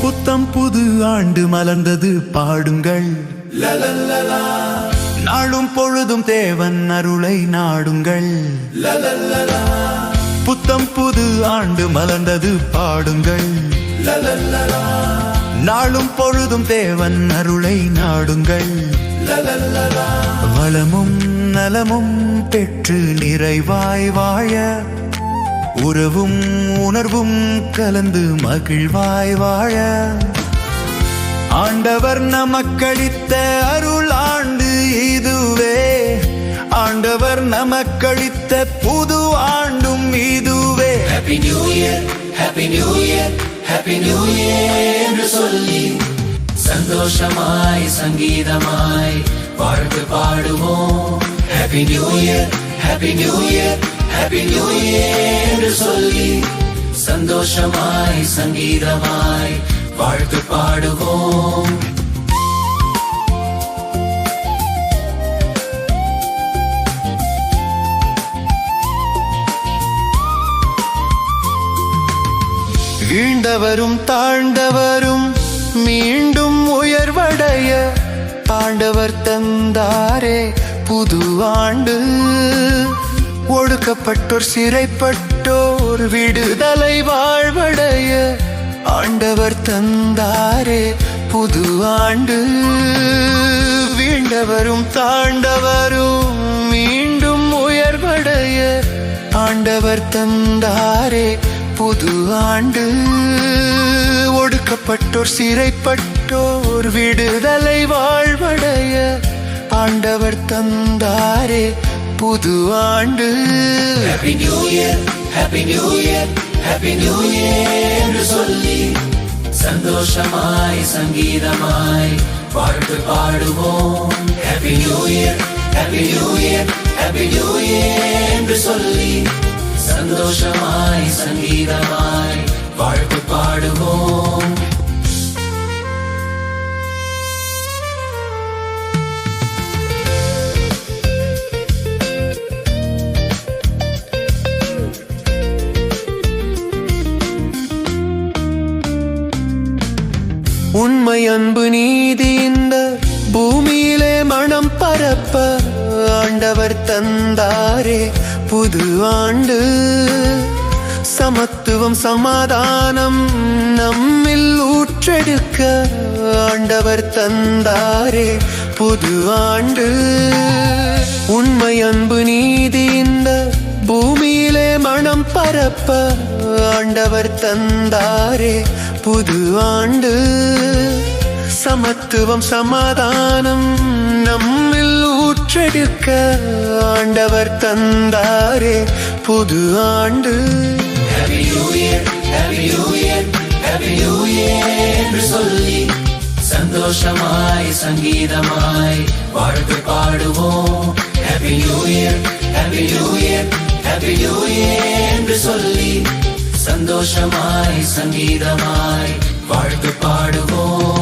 புத்தம் புது ஆண்டு மலர்ந்தது பாடுங்கள். நாளும் பொழுதும் தேவன் அருளை நாடுங்கள். புத்தம் புது ஆண்டு மலர்ந்தது பாடுங்கள். நாளும் பொழுதும் தேவன் அருளை நாடுங்கள். வளமும் நலமும் பெற்று நிறைவாய் வாழ. உறவும் உணர்வும் கலந்து மகிழ்வாய் வாழ. ஆண்டவர் நமக்களித்த அருள் நமக்களித்த புது ஆண்டும் இதுவே happy new year happy new year happy new year என்று சொல்லி சந்தோஷமாய் சங்கீதமாய் வாழ்த்து பாடுவோம் happy new year happy new year happy new year என்று சொல்லி சந்தோஷமாய் சங்கீதமாய் வாழ்த்து பாடுவோம் வீழ்ந்தவரும் தாழ்ந்தவரும் மீண்டும் உயர்வடைய ஆண்டவர் தந்தாரே புது ஆண்டு ஒடுக்கப்பட்டோர் சிறைப்பட்டோர் விடுதலை வாழ்வடைய ஆண்டவர் தந்தாரே புது ஆண்டு வீழ்ந்தவரும் தாண்டவரும் மீண்டும் உயர்வடைய ஆண்டவர் தந்தாரே புது ஆண்டு. ஒடுக்கப்பட்டோர் சிறைப்பட்டோர் விடுதலை வாழ்வடைய ஆண்டவர் தந்தாரே புது ஆண்டு. Happy new year happy new year happy new year என்று சொல்லி சந்தோஷமாய் சங்கீதமாய் பாட்டு பாடுவோம். Happy new year happy new year happy new year என்று சொல்லி சந்தோஷமாய் சங்கீதமாய் வாழ்த்து பாடுவோம். உண்மை அன்பு நீதி இந்த பூமியிலே மனம் பரப்ப ஆண்டவர் தந்தாரே. புது ஆண்டு. சமத்துவம் சமாதானம் நம்மில் ஊற்றெடுக்க ஆண்டவர் தந்தாரே புது ஆண்டு. உண்மை அன்பு நீதி இந்த பூமியிலே மனம் பரப்ப ஆண்டவர் தந்தாரே புது ஆண்டு. சமத்துவம் சமாதானம் நம்மில் பெற்றெடுக்க ஆண்டவர் தந்தாரே புது ஆண்டு சொல்லி சந்தோஷமாய் சங்கீதமாய் வாழ்த்து பாடுவோம் happy new year happy new year happy new year என்று சொல்லி சந்தோஷமாய் சங்கீதமாய் வாழ்த்து பாடுவோம்